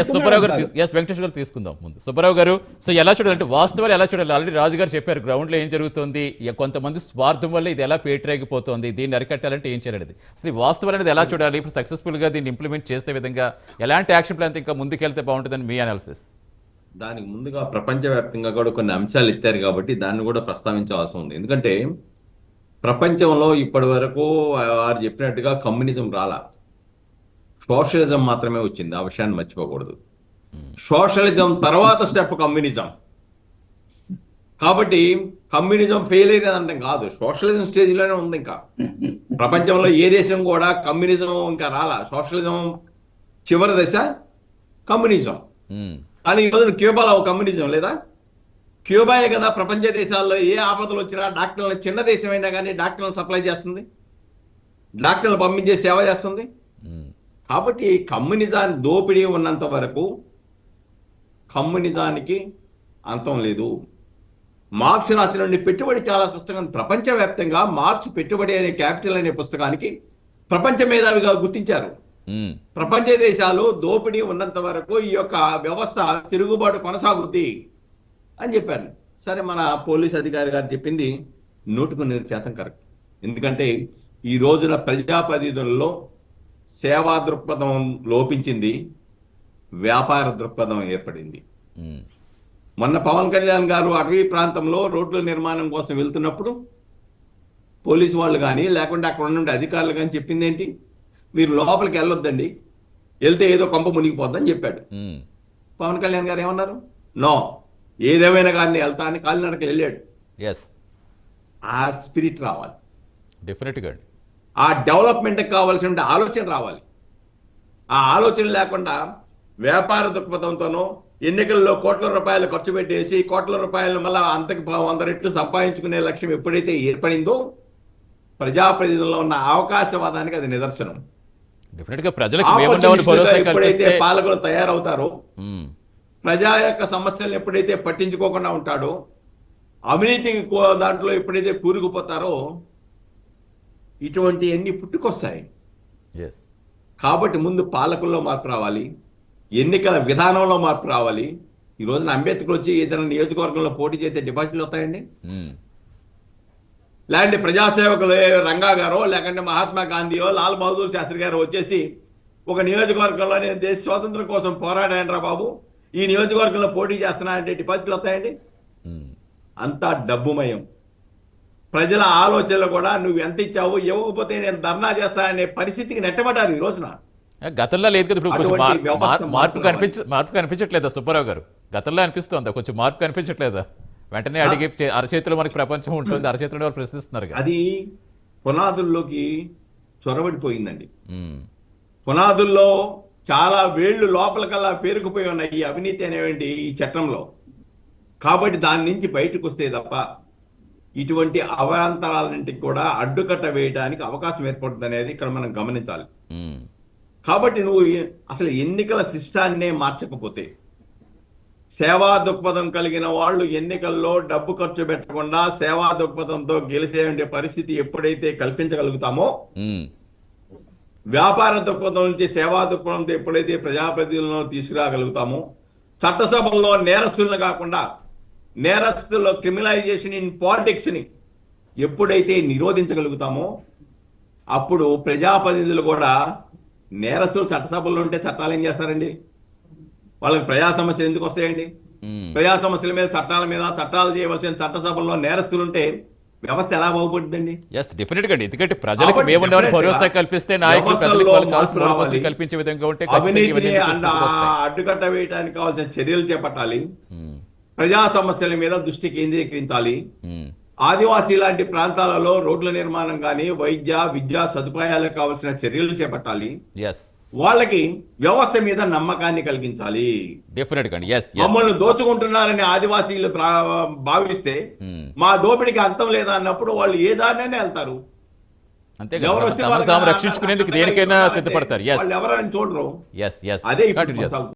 Yes Subbarao గారు yes Venkatesh గారు తీసుకుందాం ముందు. సుబ్బారావు గారు సో ఎలా చూడాలంటే వాస్తవాలు ఎలా చూడాలి? ఆల్రెడీ రాజు గారు చెప్పారు గ్రౌండ్లో ఏం జరుగుతుంది? కొంతమంది స్వార్థం వల్ల ఇది ఎలా పేటరేగిపోతుంది? దీన్ని అరికట్టాలంటే ఏం చేయాలనేది అసలు ఈ వాస్తవాలు అనేది ఎలా చూడాలి? ఇప్పుడు సక్సెస్ఫుల్గా దీన్ని ఇంప్లిమెంట్ చేసే విధంగా ఎలాంటి యాక్షన్ ప్లాన్ ఇంకా ముందుకెళ్తే బాగుంటుందని మీ అనాలిసిస్ దానికి ముందుగా ప్రపంచవ్యాప్తంగా కూడా కొన్ని అంశాలు ఎత్తారు కాబట్టి దాన్ని కూడా ప్రస్తావించవలసి ఉంది. ఎందుకంటే ప్రపంచంలో ఇప్పటి వరకు వారు చెప్పినట్టుగా కమ్యూనిజం రాలా. సోషలిజం మాత్రమే వచ్చింది. ఆ విషయాన్ని మర్చిపోకూడదు. సోషలిజం తర్వాత స్టెప్ కమ్యూనిజం. కాబట్టి కమ్యూనిజం ఫెయిల్ అయినదంటే కాదు. సోషలిజం స్టేజ్లోనే ఉంది ఇంకా. ప్రపంచంలో ఏ దేశం కూడా కమ్యూనిజం ఇంకా రాలా. సోషలిజం చివరి దశ కమ్యూనిజం. కానీ ఈ రోజున క్యూబాలో ఒక కమ్యూనిజం లేదా? క్యూబాయే కదా ప్రపంచ దేశాల్లో ఏ ఆపదలు వచ్చినా డాక్టర్లను చిన్న దేశం అయినా కానీ డాక్టర్లను సప్లై చేస్తుంది. డాక్టర్లు పంపించే సేవ చేస్తుంది. కాబట్టి కమ్యూనిజాన్ని దోపిడీ ఉన్నంత వరకు కమ్యూనిజానికి అంతం లేదు. మార్క్స్ రాసిన పెట్టుబడి చాలా స్పష్టంగా. ప్రపంచవ్యాప్తంగా మార్క్స్ పెట్టుబడి అనే క్యాపిటల్ అనే పుస్తకానికి ప్రపంచ మేధావిగా గుర్తించారు ప్రపంచ దేశాలు దోపిడీ ఉన్నంత వరకు ఈ యొక్క వ్యవస్థ తిరుగుబాటు కొనసాగుద్ది అని చెప్పారు. సరే మన పోలీస్ అధికారి గారు చెప్పింది నూటుకు నూరు శాతం కరెక్ట్. ఎందుకంటే ఈ రోజున ప్రజాప్రతినిధులలో సేవా దృక్పథం లోపించింది వ్యాపార దృక్పథం ఏర్పడింది. మొన్న పవన్ కళ్యాణ్ గారు అటవీ ప్రాంతంలో రోడ్ల నిర్మాణం కోసం వెళ్తున్నప్పుడు పోలీసు వాళ్ళు కానీ లేకుంటే అక్కడ ఉండే అధికారులు కానీ చెప్పింది ఏంటి మీరు లోపలికి వెళ్ళొద్దండి వెళ్తే ఏదో కొంప మునిగిపోద్దని చెప్పాడు. పవన్ కళ్యాణ్ గారు ఏమన్నారు? నో ఏదేమైనా కానీ వెళ్తా అని కాలినడక వెళ్ళాడు. ఎస్ ఆ స్పిరిట్ రావాలి. డెఫినెట్గా అండి ఆ డెవలప్మెంట్కి కావాల్సిన ఆలోచన రావాలి. ఆ ఆలోచన లేకుండా వ్యాపార దృక్పథంతోనో ఎన్నికల్లో కోట్ల రూపాయలు ఖర్చు పెట్టేసి కోట్ల రూపాయలు మళ్ళీ అంతకి వంద రెట్లు సంపాదించుకునే లక్ష్యం ఎప్పుడైతే ఏర్పడిందో ప్రజాప్రతినిధుల్లో ఉన్న అవకాశవాదానికి అది నిదర్శనం. ఎప్పుడైతే పాలకులు తయారవుతారో ఉమ్, ప్రజా యొక్క సమస్యలను ఎప్పుడైతే పట్టించుకోకుండా ఉంటాడో అవినీతి కో- దాంట్లో ఎప్పుడైతే కూరుకుపోతారో ఇటువంటి అన్ని పుట్టుకొస్తాయి? కాబట్టి ముందు పాలకుల్లో మార్పు రావాలి ఎన్నికల విధానంలో మార్పు రావాలి. ఈ రోజున అంబేద్కర్ వచ్చి ఏదైనా నియోజకవర్గంలో పోటీ చేస్తే డిపాజిట్లు వస్తాయండి? ఉమ్, లేదంటే ప్రజాసేవకులు రంగా గారో లేకంటే మహాత్మా గాంధీయో లాల్ బహదూర్ శాస్త్రి గారు వచ్చేసి ఒక నియోజకవర్గంలో నేను దేశ స్వాతంత్రం కోసం పోరాడాను రా బాబు. ఈ నియోజకవర్గంలో పోటీ చేస్తున్నా అంటే డిపాజిట్లు వస్తాయండి? ఉమ్, అంతా డబ్బుమయం. ప్రజల ఆలోచనలు కూడా నువ్వు ఎంత ఇచ్చావు ఇవ్వకపోతే నేను ధర్నా చేస్తా అనే పరిస్థితికి నెట్టబడ్డారు ఈ రోజున. గతంలో లేదు కదా ఇప్పుడు మార్పు కనిపించ మార్పు కనిపించట్లేదా సుబ్బారావు గారు? గతంలో అనిపిస్తుందా? కొంచెం మార్పు కనిపించట్లేదా? వెంటనే అడిగి అరచేతిలో మనకి ప్రపంచం ఉంటుంది అరచేతిలో వాళ్ళు ప్రశ్నిస్తున్నారు. అది పునాదుల్లోకి చొరబడిపోయిందండి. పునాదుల్లో చాలా వేళ్ళు లోపలికల్లా పేరుకుపోయి ఉన్నాయి ఈ అవినీతి అనేవంటి ఈ చట్టంలో. కాబట్టి దాని నుంచి బయటకు వస్తే తప్ప ఇటువంటి అవాంతరాలన్నింటికి కూడా అడ్డుకట్ట వేయడానికి అవకాశం ఏర్పడుతుంది అనేది ఇక్కడ మనం గమనించాలి. కాబట్టి నువ్వు అసలు ఎన్నికల శిష్టాన్నే మార్చకపోతే సేవా దృక్పథం కలిగిన వాళ్ళు ఎన్నికల్లో డబ్బు ఖర్చు పెట్టకుండా సేవా దృక్పథంతో గెలిచే పరిస్థితి ఎప్పుడైతే కల్పించగలుగుతామో వ్యాపార దృక్పథం నుంచి సేవా దృక్పథంతో ఎప్పుడైతే ప్రజాప్రతినిధులను తీసుకురాగలుగుతామో చట్టసభల్లో నేరస్తులను కాకుండా నేరస్తుల క్రిమినలైజేషన్ ఇన్ పాలిటిక్స్ని ఎప్పుడైతే నిరోధించగలుగుతామో అప్పుడు ప్రజాప్రతినిధులు కూడా నేరస్తులు చట్టసభల్లో ఉంటే చట్టాలు ఏం చేస్తారండి? వాళ్ళకి ప్రజా సమస్యలు ఎందుకు వస్తాయండి? ప్రజా సమస్యల మీద చట్టాల మీద చట్టాలు చేయవలసిన చట్టసభల్లో నేరస్తులు ఉంటే వ్యవస్థ ఎలా బాగుపడుతుందండి? ఎస్ డెఫినెట్గా ఎందుకంటే ప్రజలకు మేమున్నామని భరోసా కల్పిస్తే నాయకులు ప్రజలకు కావాల్సిన. కల్పించే విధంగా ఉంటే అవినీతిని. అడ్డుకట్ట వేయడానికి కావాల్సిన చర్యలు చేపట్టాలి. ప్రజా సమస్యల మీద దృష్టి కేంద్రీకరించాలి. ఆదివాసీ లాంటి ప్రాంతాలలో రోడ్ల నిర్మాణం కానీ వైద్య విద్యా సదుపాయాలకు కావాల్సిన చర్యలు చేపట్టాలి. వాళ్ళకి వ్యవస్థ మీద నమ్మకాన్ని కలిగించాలి. మమ్మల్ని దోచుకుంటున్నారని ఆదివాసీలు భావిస్తే మా దోపిడికి అంతం లేదా అన్నప్పుడు వాళ్ళు ఏ దారినైనా వెళ్తారు. అంతే ఎవరు రక్షించుకునేందుకు దేనికైనా సిద్ధపడతారు. ఎవరని చూడరు. అదే